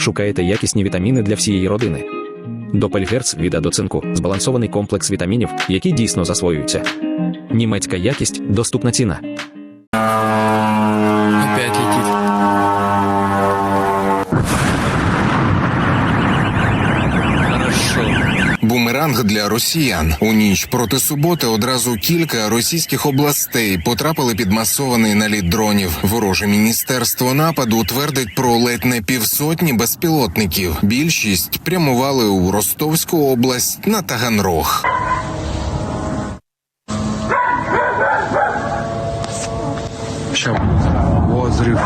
Шукаєте якісні вітаміни для всієї родини. Допельгерц від Адоцинку збалансований комплекс вітамінів, які дійсно засвоюються. Німецька якість, доступна ціна. Бумеранг для росіян у ніч проти суботи одразу кілька російських областей потрапили під масований наліт дронів. Вороже міністерство нападу твердить про ледь не півсотні безпілотників. Більшість прямували у Ростовську область на Таганрог. Вот взрыв.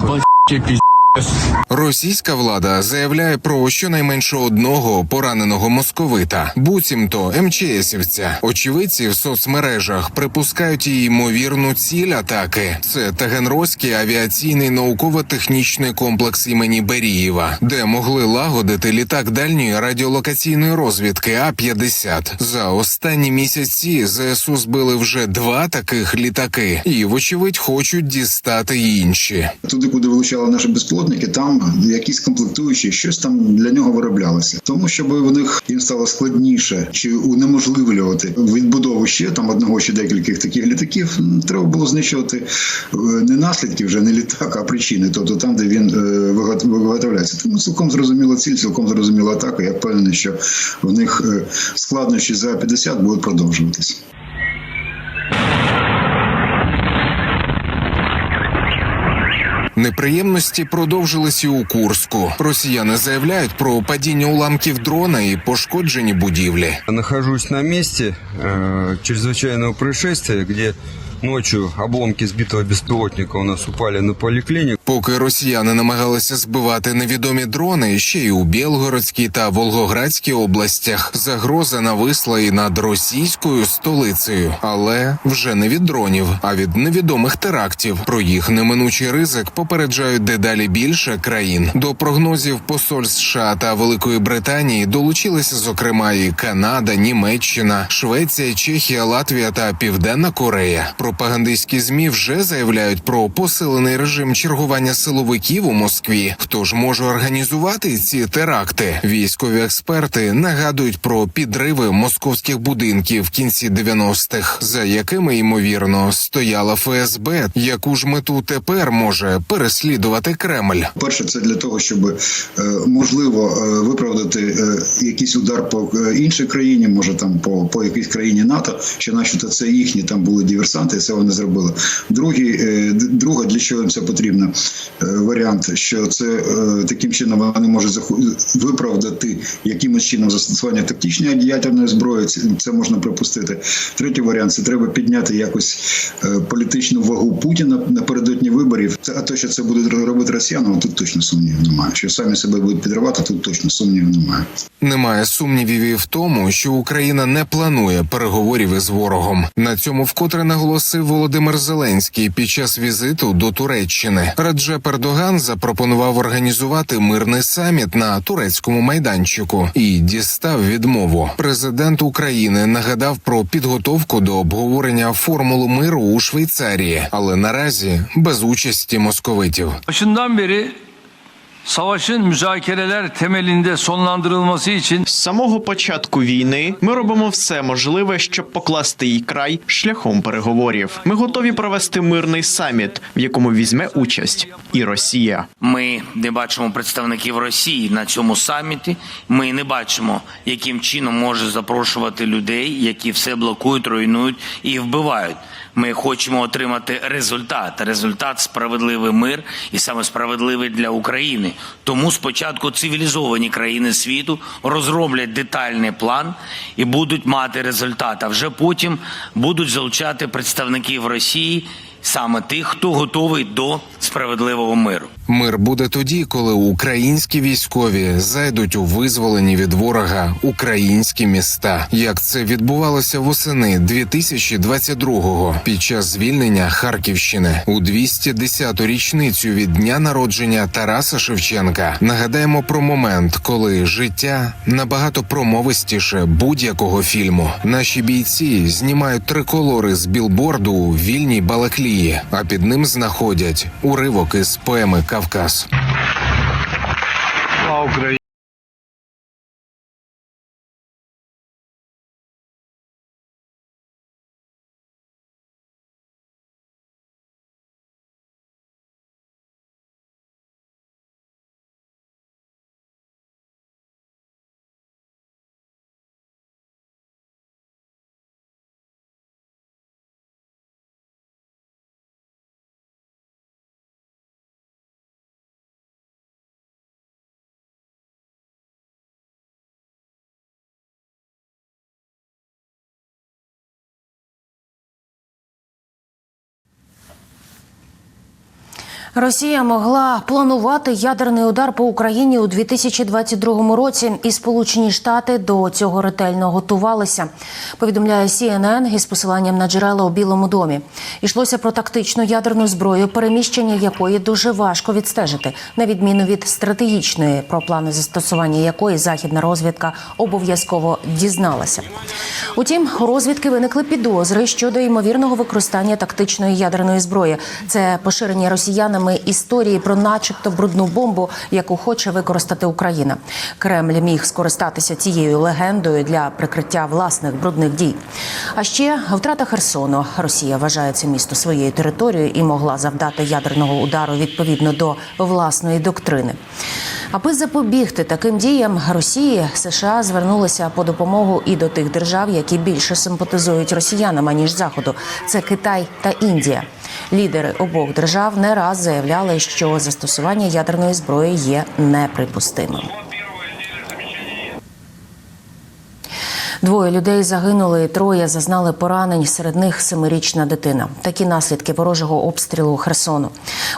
Вообще пиздец. Російська влада заявляє про щонайменше одного пораненого московита, буцімто МЧСівця. Очевидці в соцмережах припускають і ймовірну ціль атаки. Це Таганрозький авіаційний науково-технічний комплекс імені Берієва, де могли лагодити літак дальньої радіолокаційної розвідки А 50 За останні місяці ЗСУ збили вже два таких літаки, і вочевидь хочуть дістати інші. Туди, куди вилучали наші безпілотники, там якісь комплектуючі, щось там для нього вироблялося. Тому щоб у них їм стало складніше чи унеможливлювати відбудову ще там одного чи декількох таких літаків, треба було знищувати е, не наслідки вже не літак, а причини, тобто там, де він е, виготовляється. Тому цілком зрозуміла ціль, цілком зрозуміла атака. Я впевнений, що в них е, складнощі за 50 будуть продовжуватися. Неприємності продовжились і у Курську. Росіяни заявляють про падіння уламків дрона і пошкоджені будівлі. Нахожусь на місці е, чрезвичайного происшествия, где ночі обломки збитого безпілотника у нас упали на поликлинику. Поки росіяни намагалися збивати невідомі дрони, ще й у Білгородській та Волгоградській областях загроза нависла і над російською столицею, але вже не від дронів, а від невідомих терактів. Про їх неминучий ризик попереджають дедалі більше країн. До прогнозів посольств США та Великої Британії долучилися зокрема і Канада, Німеччина, Швеція, Чехія, Латвія та Південна Корея. Пропагандистські змі вже заявляють про посилений режим чергування силовиків у Москві. Хто ж може організувати ці теракти? Військові експерти нагадують про підриви московських будинків в кінці 90-х, за якими ймовірно стояла ФСБ. Яку ж мету тепер може переслідувати Кремль? Перше, це для того, щоб е, можливо е, виправдати е, якийсь удар по іншій країні, може там по, по якійсь країні НАТО, що начебто це їхні там були диверсанти, і це вони зробили. Другий, е, д- друге, для чого їм це потрібно, варіант, що це е, таким чином вони можуть виправдати якимось чином застосування тактичної ядерної зброї. Це, можна припустити. Третій варіант це треба підняти якось е, політичну вагу Путіна напередодні виборів. А то, що це будуть робити росіяни, ну, тут точно сумнівів немає. Що самі себе будуть підривати, тут точно сумнівів немає. Немає сумнівів і в тому, що Україна не планує переговорів із ворогом. На цьому вкотре наголосив Володимир Зеленський під час візиту до Туреччини. Раджеп Ердоган запропонував організувати мирний саміт на турецькому майданчику і дістав відмову. Президент України нагадав про підготовку до обговорення формулу миру у Швейцарії, але наразі без участі московитів. Başından beri savaşın müzakereler temelinde sonlandırılması için З самого початку війни ми робимо все можливе, щоб покласти їй край шляхом переговорів. Ми готові провести мирний саміт, в якому візьме участь і Росія. Ми не бачимо представників Росії на цьому саміті. Ми не бачимо, яким чином може запрошувати людей, які все блокують, руйнують і вбивають. Ми хочемо отримати результат. Результат справедливий мир і саме справедливий для України. Тому спочатку цивілізовані країни світу розроблять детальний план і будуть мати результат. А вже потім будуть залучати представників Росії, саме тих, хто готовий до справедливого миру. Мир буде тоді, коли українські військові зайдуть у визволені від ворога українські міста, як це відбувалося восени 2022-го під час звільнення Харківщини у 210-ту річницю від дня народження Тараса Шевченка. Нагадаємо про момент, коли життя набагато промовистіше будь-якого фільму. Наші бійці знімають триколори з білборду у вільній Біблії, а під ним знаходять уривок із поеми Кавказ. Росія могла планувати ядерний удар по Україні у 2022 році, і Сполучені Штати до цього ретельно готувалися. Повідомляє CNN із посиланням на джерела у Білому домі. Ішлося про тактичну ядерну зброю, переміщення якої дуже важко відстежити, на відміну від стратегічної, про плани застосування якої західна розвідка обов'язково дізналася. Утім, у розвідки виникли підозри щодо ймовірного використання тактичної ядерної зброї. Це поширення росіянами історії про, начебто, брудну бомбу, яку хоче використати Україна. Кремль міг скористатися цією легендою для прикриття власних брудних дій. А ще втрата Херсону. Росія вважає це місто своєю територією і могла завдати ядерного удару відповідно до власної доктрини. Аби запобігти таким діям Росії, США звернулися по допомогу і до тих держав, які більше симпатизують росіянам аніж заходу. Це Китай та Індія. Лідери обох держав не раз заявляли, що застосування ядерної зброї є неприпустимим. Двоє людей загинули, троє зазнали поранень. Серед них семирічна дитина. Такі наслідки ворожого обстрілу Херсону.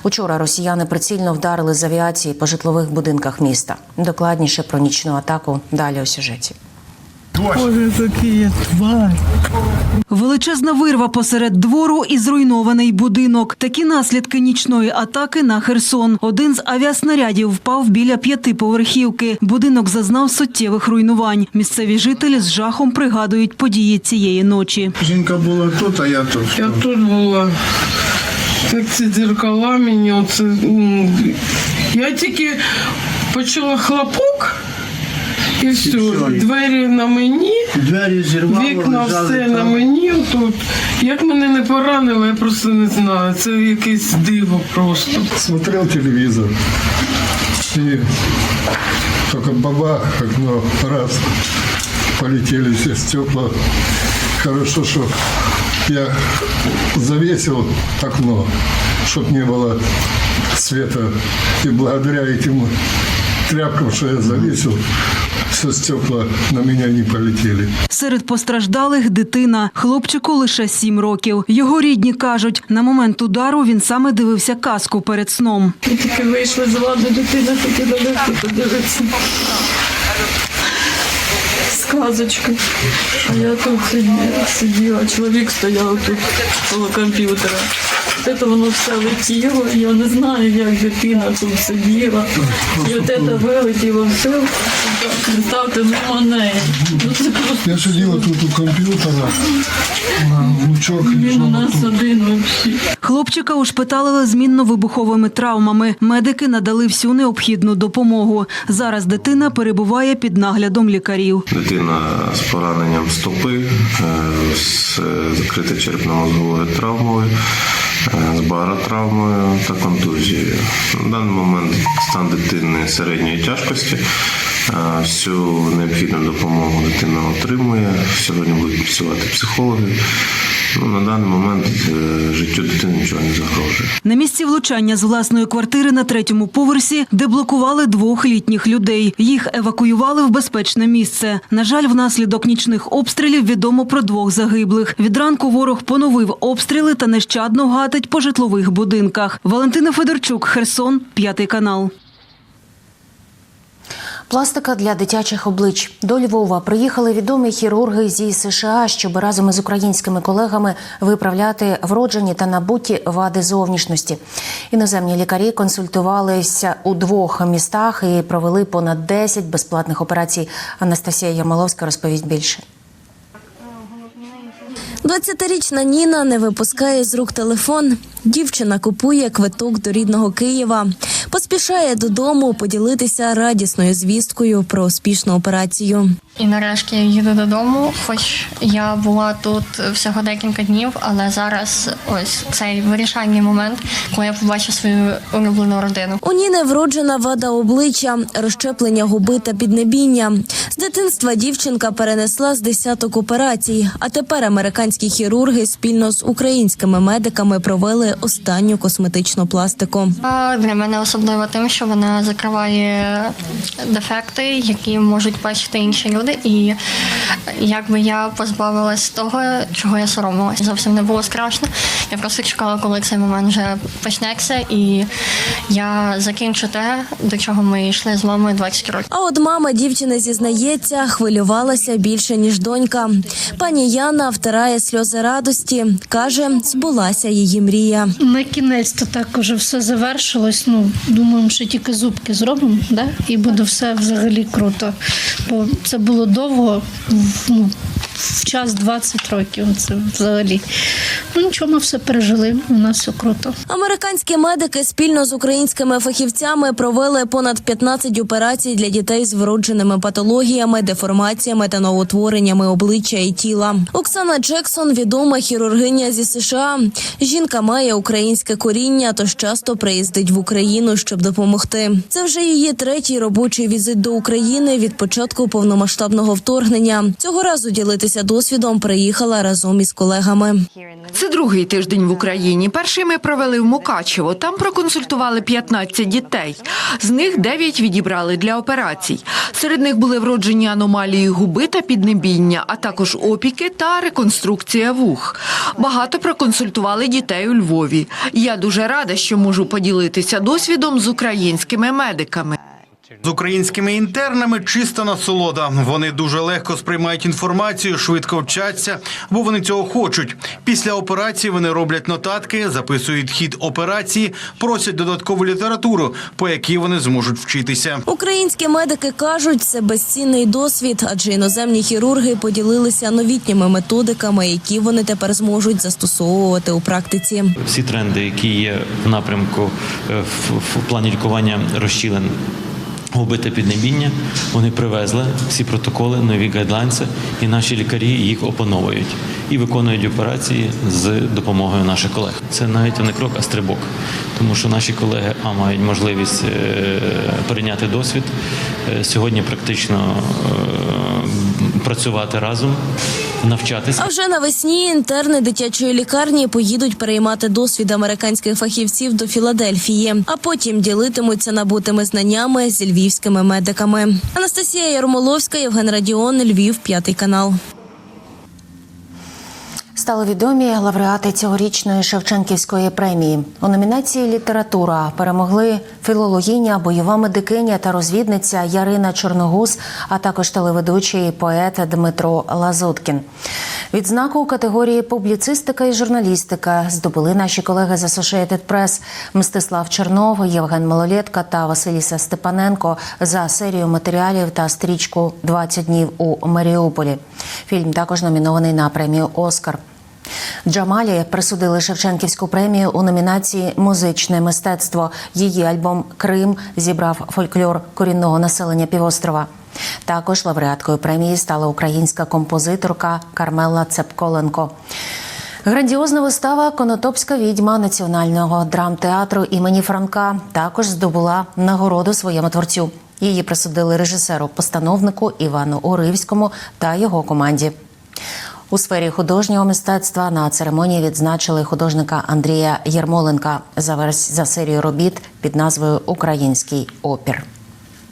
Учора росіяни прицільно вдарили з авіації по житлових будинках міста. Докладніше про нічну атаку далі у сюжеті. Величезна вирва посеред двору і зруйнований будинок. Такі наслідки нічної атаки на Херсон. Один з авіаснарядів впав біля п'ятиповерхівки. Будинок зазнав суттєвих руйнувань. Місцеві жителі з жахом пригадують події цієї ночі. Жінка була тут, а я тут. Я тут була. Як ці дзеркала мені оце. Я тільки почула хлопок і все. все. Двері на мені, Двері зірвало, вікна лежали все там. на мені тут. Як мене не поранило, я просто не знаю. Це якесь диво просто. Смотрел телевизор. И только бабах, окно, раз, полетели все стекла. Хорошо, что я завесил окно, чтобы не было света. И благодаря этим тряпкам, что я завесил, все стекла на меня не полетели. Серед постраждалих дитина. Хлопчику лише сім років. Його рідні кажуть, на момент удару він саме дивився казку перед сном. Ми тільки вийшли з ладу, дитина хотіла легко подивитися. Сказочка. А я тут сиділа, сиділа, чоловік стояв тут коло комп'ютера. Це воно все летіло, я не знаю, як дитина тут сиділа. І от це вилетіло все. Представте, мимо неї. Я сидела тут у компьютера, а внучок він у нас один взагалі. Хлопчика ушпиталили змінно-вибуховими травмами. Медики надали всю необхідну допомогу. Зараз дитина перебуває під наглядом лікарів. Дитина з пораненням стопи, е, з е, закритою черепно-мозговою травмою, е, з баротравмою та контузією. На даний момент стан дитини середньої тяжкості. Всю необхідну допомогу дитина отримує. Сьогодні будуть працювати психологи. Ну, на даний момент е, життю дитини нічого не загрожує. На місці влучання з власної квартири на третьому поверсі деблокували двох літніх людей. Їх евакуювали в безпечне місце. На жаль, внаслідок нічних обстрілів відомо про двох загиблих. Від ранку ворог поновив обстріли та нещадно гатить по житлових будинках. Валентина Федорчук, Херсон, п'ятий канал. Пластика для дитячих облич до Львова приїхали відомі хірурги зі США, щоб разом із українськими колегами виправляти вроджені та набуті вади зовнішності. Іноземні лікарі консультувалися у двох містах і провели понад 10 безплатних операцій. Анастасія Ярмоловська розповість більше. 20-річна Ніна не випускає з рук телефон. Дівчина купує квиток до рідного Києва. Поспішає додому поділитися радісною звісткою про успішну операцію. І нарешті я їду додому, хоч я була тут всього декілька днів, але зараз ось цей вирішальний момент, коли я побачу свою улюблену родину. У Ніни вроджена вада обличчя, розщеплення губи та піднебіння. З дитинства дівчинка перенесла з десяток операцій, а тепер американські хірурги спільно з українськими медиками провели останню косметичну пластику. Для мене особливо тим, що вона закриває дефекти, які можуть бачити інші люди, і якби я позбавилась того, чого я соромилась. Зовсім не було страшно. Я просто чекала, коли цей момент вже почнеться, і я закінчу те, до чого ми йшли з мамою 20 років. А от мама дівчини зізнається, хвилювалася більше ніж донька. Пані Яна втирає сльози радості. каже, збулася її мрія. На кінець то так уже все завершилось. Ну думаємо, що тільки зубки зробимо, да? і буде все взагалі круто. Бо це було довго, ну, в час 20 років. Це взагалі. Ну нічого, ми все пережили. У нас все круто. Американські медики спільно з українськими фахівцями провели понад 15 операцій для дітей з вродженими патологіями, деформаціями та новотвореннями обличчя і тіла. Оксана Джексон відома хірургиня зі США. Жінка має українське коріння, тож часто приїздить в Україну, щоб допомогти. Це вже її третій робочий візит до України від початку повномасштабного вторгнення. Цього разу ділитися досвідом приїхала разом із колегами. Це другий тиждень в Україні. Перший ми провели в Мукачево. Там проконсультували 15 дітей. З них 9 відібрали для операцій. Серед них були вроджені аномалії губи та піднебіння, а також опіки та реконструкція вух. Багато проконсультували дітей у Львові. Я дуже рада, що можу поділитися досвідом з українськими медиками. З українськими інтернами чиста насолода. Вони дуже легко сприймають інформацію, швидко вчаться, бо вони цього хочуть. Після операції вони роблять нотатки, записують хід операції, просять додаткову літературу, по якій вони зможуть вчитися. Українські медики кажуть, це безцінний досвід, адже іноземні хірурги поділилися новітніми методиками, які вони тепер зможуть застосовувати у практиці. всі тренди, які є в напрямку е, в, в плані лікування розчілень. Губи піднебіння, вони привезли всі протоколи, нові гайдлайнси, і наші лікарі їх опановують і виконують операції з допомогою наших колег. Це навіть не крок, а стрибок, тому що наші колеги а мають можливість е, перейняти досвід. Е, сьогодні, практично е, працювати разом, навчатися. А вже навесні інтерни дитячої лікарні поїдуть переймати досвід американських фахівців до Філадельфії, а потім ділитимуться набутими знаннями зі львівськими медиками. Анастасія Ярмоловська, Євген Радіон, Львів, п'ятий канал. Стали відомі лауреати цьогорічної Шевченківської премії. У номінації Література перемогли філологиня, бойова медикиня та розвідниця Ярина Чорногуз, а також телеведучий поет Дмитро Лазуткін. Відзнаку у категорії публіцистика і журналістика здобули наші колеги з Associated Press Мстислав Чернов, Євген Малолєтка та Василіса Степаненко за серію матеріалів та стрічку «20 днів у Маріуполі. Фільм також номінований на премію Оскар. Джамалі присудили Шевченківську премію у номінації Музичне мистецтво. Її альбом Крим зібрав фольклор корінного населення півострова. Також лауреаткою премії стала українська композиторка Кармела Цепколенко. Грандіозна вистава Конотопська відьма національного драмтеатру імені Франка також здобула нагороду своєму творцю. Її присудили режисеру, постановнику Івану Уривському та його команді. У сфері художнього мистецтва на церемонії відзначили художника Андрія Єрмоленка за верс- за серію робіт під назвою Український опір.